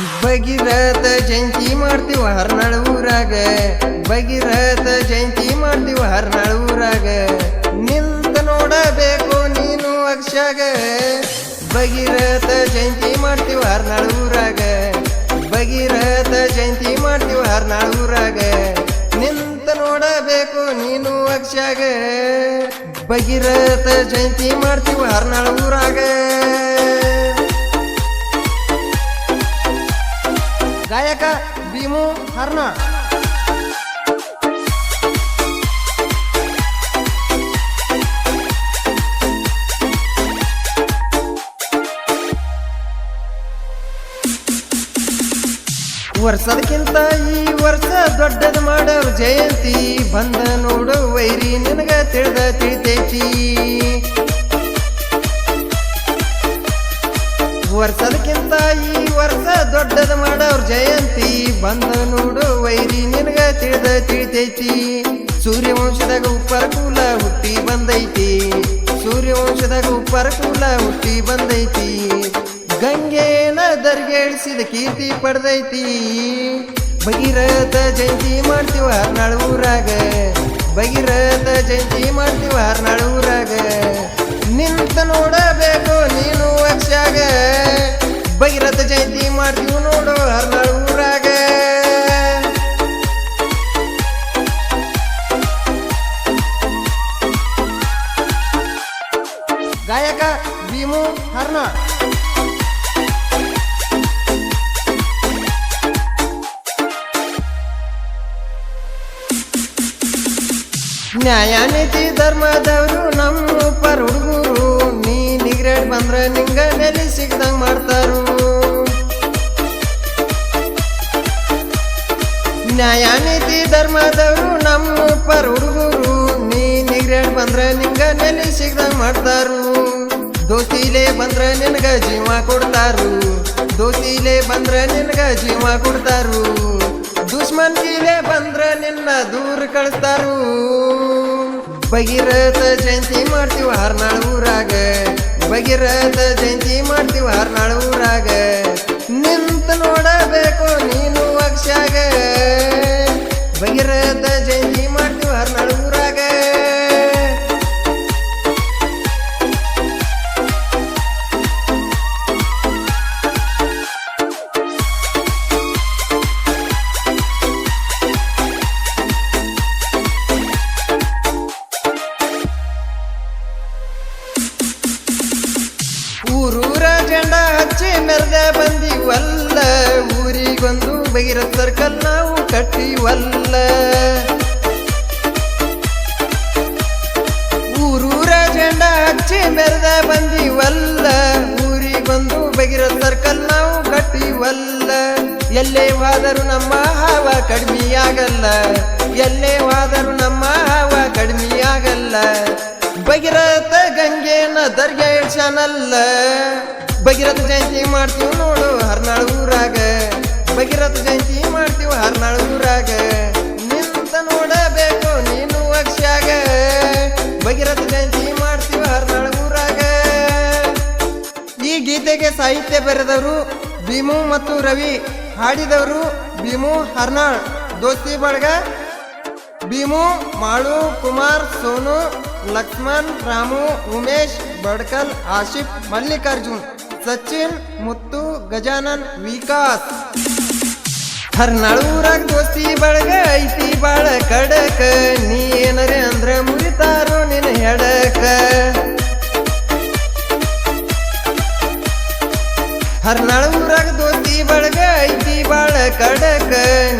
ಭಗೀರಥ ಜಯಂತಿ ಮಾಡ್ತೀವ ಹರ್ನಾಳ ಊರಾಗ. ಭಗೀರಥ ಜಯಂತಿ ಮಾಡ್ತೀವ ಹರ್ನಾಳ ಊರಾಗ. ನಿಂತ ನೋಡಬೇಕು ನೀನು ಅಕ್ಷಾಗ. ಭಗೀರಥ ಜಯಂತಿ ಮಾಡ್ತೀವ ಹರ್ನಾಳ ಊರಾಗ. ಭಗೀರಥ ಜಯಂತಿ ಮಾಡ್ತೀವ ಹರ್ನಾಳ ಊರಾಗ. ನಿಂತ ನೋಡಬೇಕು ನೀನು ಅಕ್ಷಾಗ. ಭಗೀರಥ ಜಯಂತಿ ಮಾಡ್ತೀವ ಹರ್ನಾಳ ಊರಾಗ. ಗಾಯಕ ಭೀಮು ಹರ್ನಾಳ್ ವರ್ಷದಕ್ಕಿಂತ ಈ ವರ್ಷ ದೊಡ್ಡದು ಮಾಡವ್ ಜಯಂತಿ, ಬಂದ ನೋಡು ವೈರಿ, ನನಗ ತಿಳಿದ ತಿಳಿತೈತಿ. ವರ್ಷದಕ್ಕಿಂತ ಈ ಜಯಂತಿ ಬಂದ ನೋಡು ವೈರಿ, ನಿನಗ ತಿಳಿದ ತಿಳಿತೈತಿ ಸೂರ್ಯವಂಶದಾಗ ಉಪ್ಪರ ಕೂಲ ಹುಟ್ಟಿ ಬಂದೈತಿ. ಸೂರ್ಯವಂಶದಾಗ ಉಪ್ಪರ ಕೂಲ ಹುಟ್ಟಿ ಬಂದೈತಿ. ಗಂಗೆನ ದರ್ಗೇಳಿಸಿದ ಕೀರ್ತಿ ಪಡೆದೈತಿ. ಭಗೀರಥ ಜಯಂತಿ ಮಾಡ್ತೀವ ಹರ್ನಾಳ ಊರಾಗ. ಭಗೀರಥ ಜಯಂತಿ ಮಾಡ್ತೀವ ಹರ್ನಾಳ ಊರಾಗ. ನಿಂತ ನೋಡಬೇಕು ಜಯಂತಿ ಮಾಡ್ತೀವಿ ನೋಡು ಹರ್ನಾಳು ಊರಾಗ. ಗಾಯಕ ಭೀಮು ಹರ್ನಾಳ್ ನ್ಯಾಯ ನೀತಿ ಧರ್ಮದವರು ನಮ್ಮ ಪರ ಹುಡುಗರು. ನೀ ನಿಗ್ರೇಡ್ ಬಂದ್ರೆ ನಿಂಗ ನೆಲೆ ಸಿಗ್ದಂಗ್ ಮಾಡ್ತಾರು. ನ್ಯಾಯ ನೀತಿ ಧರ್ಮದವರು ನಮ್ಮ ಪರ ಹುಡುಗರು. ನೀ ನಿಗ್ರೇಡ್ ಬಂದ್ರೆ ನಿಂಗ ನೆಲೆ ಸಿಗದ ಮಾಡ್ತಾರು. ದೋಸ್ತಿಲೇ ಬಂದ್ರೆ ನಿನಗ ಜೀವ ಕೊಡ್ತಾರು. ದೋಸ್ತಿಲೇ ಬಂದ್ರೆ ನಿನಗ ಜೀವ ಕೊಡ್ತಾರು. ದುಶ್ಮನ್ ಕೀಲೆ ಬಂದ್ರೆ ನಿನ್ನ ದೂರ ಕಳಿಸ್ತಾರು. ಭಗೀರಥ ಜಯಂತಿ ಮಾಡ್ತೀವಿ ಹಾರ್ನಾಳ ಊರಾಗ. ಭಗೀರಥ ಜಯಂತಿ ಮಾಡ್ತೀವಿ ಹಾರ್ನಾಳ ಊರಾಗ. ಬಗಿರ ಸರ್ಕಲ್ ನಾವು ಕಟ್ಟಿವಲ್ಲ. ಊರೂರ ಜೆಂಡ ಹಚ್ಚಿ ಮೆರೆದ ಬಂದಿವಲ್ಲ. ಊರಿಗೊಂದು ಭಗೀರಥ ಸರ್ಕಲ್ ನಾವು ಕಟ್ಟಿವಲ್ಲ. ಎಲ್ಲೇ ಹೋದರೂ ನಮ್ಮ ಹಾವ ಕಡಿಮೆಯಾಗಲ್ಲ ಎಲ್ಲೇ ಹೋದರೂ ನಮ್ಮ ಹಾವ ಕಡಿಮೆಯಾಗಲ್ಲ ಭಗೀರಥ ಗಂಗೆನ ದರ್ಗೆ ಇಡ್ಸಾನಲ್ಲ ಭಗೀರಥ ಜಯಂತಿ ಮಾಡ್ತೀವಿ ನೋಡು ಗೀತೆಗೆ ಸಾಹಿತ್ಯ ಬರೆದವರು ಭೀಮು ಮತ್ತು ರವಿ, ಹಾಡಿದವರು ಭೀಮು ಹರ್ನಾಳ್, ದೋಸ್ತಿ ಬಳಗ ಭೀಮು, ಮಾಳು, ಕುಮಾರ್, ಸೋನು, ಲಕ್ಷ್ಮಣ್, ರಾಮು, ಉಮೇಶ್, ಬಡ್ಕಲ್, ಆಶಿಫ್, ಮಲ್ಲಿಕಾರ್ಜುನ್, ಸಚಿನ್, ಮುತ್ತು, ಗಜಾನನ್, ವಿಕಾಸ್. ಹರ್ನಾಳೂರಾಗ ದೋಸ್ತಿ ಬಳಗ, ಐತಿ ಬಾಳ ಕಡಕ. ನೀ ಏನರೆ ಅಂದ್ರೆ ಮುರಿತಾರೋ ನಿನ್ನ ಹೆಡಕ. ಹರ್ನಾಳ ಊರಾಗ ದೋತಿ ಬಳಗ ಐತಿ ಬಾಳ ಕಡಕ.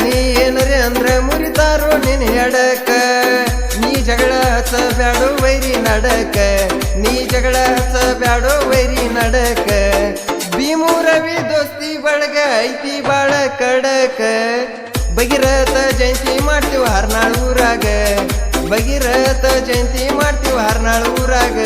ನೀ ಏನರೆ ಅಂದ್ರ ಮುರಿತಾರೋ ನಿನ್ ಹೆಡಕ. ನೀ ಜಗಳ ಹಚ್ಚ ಬ್ಯಾಡೋ ವೈರಿ ನಡಕ. ನೀ ಜಗಳ ಹಚ್ಚ ಬ್ಯಾಡೋ ವೈರಿ ನಡಕ. ಭೀಮು ರವಿ ದೋಸ್ತಿ ಬಳಗ ಐತಿ ಬಾಳ ಕಡಕ. ಭಗೀರಥ ಜಯಂತಿ ಮಾಡ್ತೀವಿ ಹರ್ನಾಳ ಊರಾಗ ಭಗೀರಥ ಜಯಂತಿ ಮಾಡ್ತೀವಿ ಹರ್ನಾಳ ಊರಾಗ